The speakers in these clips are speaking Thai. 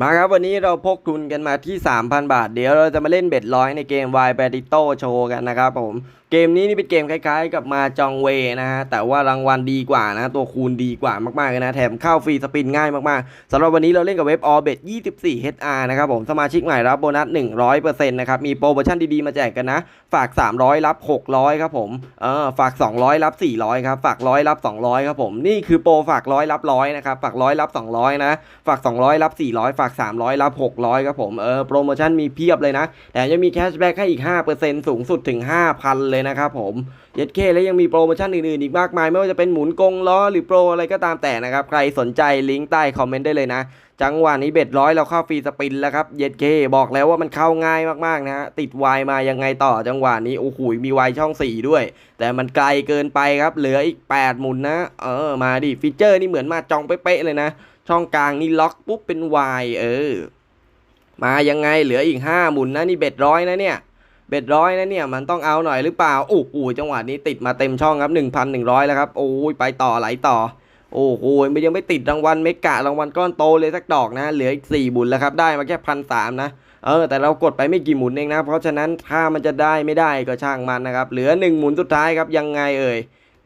มาครับวันนี้เราพกทุนกันมาที่ 3,000 บาท เดี๋ยวเราจะมาเล่นเบ็ดร้อยในเกม Y b a d i t o Show กันนะครับผมเกมนี้นี่เป็นเกมคล้ายๆ กับมาจองเวนะฮะ แต่ว่ารางวัลดีกว่านะ ตัวคูณดีกว่ามากๆเลยนะ แถมเข้าฟรีสปินง่ายมากๆสำหรับวันนี้เราเล่นกับเว็บ All Bet 24 HR นะครับผม สมาชิกใหม่รับโบนัส 100%นะครับ มีโปรโมชั่นดีๆ มาแจกกันนะ ฝาก 300 รับ 600 ครับผม เออ ฝาก 200 รับ 400 ครับ ฝากร้อยรับ 200 ครับผม นี่คือโปรฝากร้อยรับร้อยนะครับ ฝากร้อยรับ 200 นะ ฝาก 200 รับ 400 ฝาก 300 รับ 600 ครับผม เออ โปรโมชั่นมีเพียบเลยนะ แถมยังมีแคชแบ็กให้อีก 5%สูงสุดถึง 5,000เลยเลยนะครับผมเย็ดเคแล้วยังมีโปรโมชั่นอื่นๆอีกมากมาย ไม่ว่าจะเป็นหมุนกงล้อหรือโปรอะไรก็ตามแต่นะครับ ใครสนใจลิงก์ใต้คอมเมนต์ได้เลยนะ จังหวะนี้เบ็ดร้อยเราเข้าฟรีสปินแล้วครับเย็ดเคบอกแล้วว่ามันเข้าง่ายมากๆนะฮะติดวายมายังไงต่อจังหวะนี้โอ้โหมีวายช่อง 4 ด้วย แต่มันไกลเกินไปครับเหลืออีก 8 หมุนนะ เออมาดิฟีเจอร์นี่เหมือนมาจองเป๊ะๆเลยนะ ช่องกลางนี่ล็อกปุ๊บเป็นวายเออมายังไงเหลืออีก 5 หมุนนะนี่เบ็ดร้อยนะเนี่ย เบ็ดร้อยนะเนี่ยมันต้องเอาหน่อยหรือเปล่าโอ้โหจังหวะนี้ติดมาเต็มช่องครับ 1,100 แล้วครับโอ้ยไปต่อไหลต่อ โอ้โหมันยังไม่ติดรางวัลเมกะรางวัลก้อนโตเลยสักดอกนะ เหลืออีก4บุญแล้วครับ ได้มาแค่พันสามนะเออแต่เรากดไปไม่กี่หมุนเองนะ เพราะฉะนั้นถ้ามันจะได้ไม่ได้ก็ช่างมันนะครับ เหลือ 1 หมุนสุดท้ายครับยังไงเอ่ย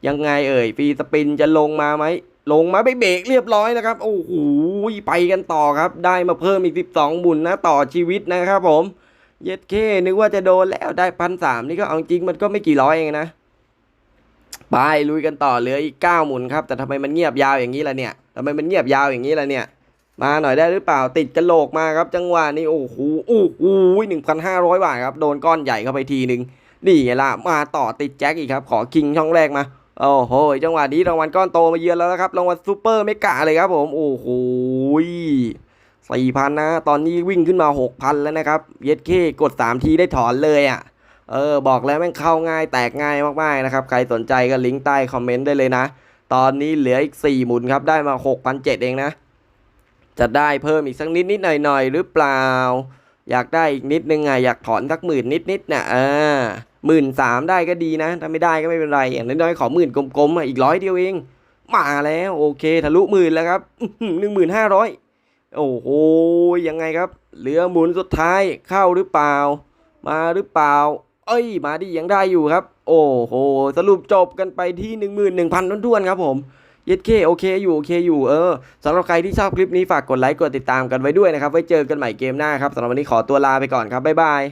ยังไงเอ่ยฟรีสปินจะลงมาไหมลงมาไปเบรกเรียบร้อยนะครับ โอ้โหไปกันต่อครับ ได้มาเพิ่มอีก 12 บุญนะต่อชีวิตนะครับผม เย็ดเคนึกว่าจะโดนแล้วได้พันสามนี่ก็เอาจริงมันก็ไม่กี่ร้อยเองนะไปลุยกันต่อเหลืออีกเก้าหมุนครับ แต่ทำไมมันเงียบยาวอย่างนี้ล่ะเนี่ยทำไมมันเงียบยาวอย่างนี้ล่ะเนี่ย มาหน่อยได้หรือเปล่าติดกระโหลกมาครับ จังหวะนี้โอ้โหโอ้โหหนึ่งพันห้าร้อยบาทครับโดนก้อนใหญ่เข้าไปทีหนึ่งนี่ไงล่ะมาต่อติดแจ็คอีกครับ ขอคิงช่องแรกมาโอ้โหจังหวะนี้รางวัลก้อนโตมาเยือนแล้วนะครับรางวัลซูเปอร์เมกะเลยครับผมโอ้โห สี่พันนะ ตอนนี้วิ่งขึ้นมาหกพันแล้วนะครับ เย็ดเคกดสามทีได้ถอนเลยอะ เออ บอกแล้วแม่งเข้าง่ายแตกง่ายมากๆนะครับ ใครสนใจก็ลิงก์ใต้คอมเมนต์ได้เลยนะ ตอนนี้เหลืออีกสี่หมุนครับ ได้มาหกพันเจ็ดเองนะ จะได้เพิ่มอีกสักนิดนิดหน่อยหน่อยหรือเปล่า อยากได้อีกนิดนึงไงอยากถอนสักหมื่นนิดนิดนะอ่าหมื่นสามได้ก็ดีนะ ถ้าไม่ได้ก็ไม่เป็นไรอย่างน้อยๆขอหมื่นกลมๆอีกร้อยเดียวเอง มาแล้วโอเคทะลุหมื่นแล้วครับหนึ่งหมื่นห้าร้อย โอ้โหยังไงครับ เหลือหมุนสุดท้ายเข้าหรือเปล่า มาหรือเปล่า เอ้ย มาดิยังได้อยู่ครับ โอ้โห สรุปจบกันไปที่หนึ่งหมื่นหนึ่งพันท้วนๆครับผมเย็ดเคโอเคอยู่ โอเคอยู่เออสำหรับใครที่ชอบคลิปนี้ฝากกดไลค์กดติดตามกันไว้ด้วยนะครับ ไว้เจอกันใหม่เกมหน้าครับสำหรับวันนี้ขอตัวลาไปก่อนครับ บ๊ายบาย